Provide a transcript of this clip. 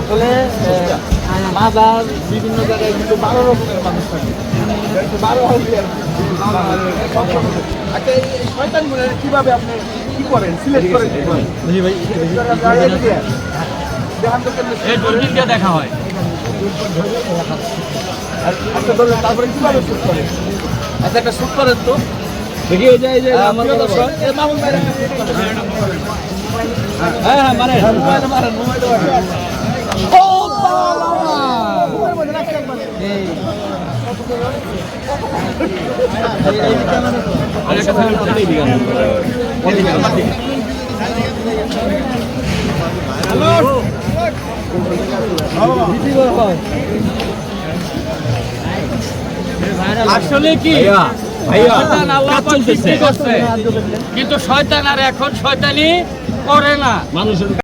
আসলে বাজার বিভিন্ন জায়গায় কিন্তু বারো রকমের মানুষ থাকে। বারো আচ্ছা এই শয়তান কীভাবে আপনি কি করেন? সিলেক্ট করেন দেখা হয়। আচ্ছা তারপরে কীভাবে শুট করেন? আচ্ছা একটা শুট করেন তো। দেখি এই যে এই যে আমার দর্শক মামুন ভাই আসলে কি? ভাইয়া শয়তান আল্লাহ করছে। কিন্তু শয়তান আর এখন শয়তানি করে না। মানুষের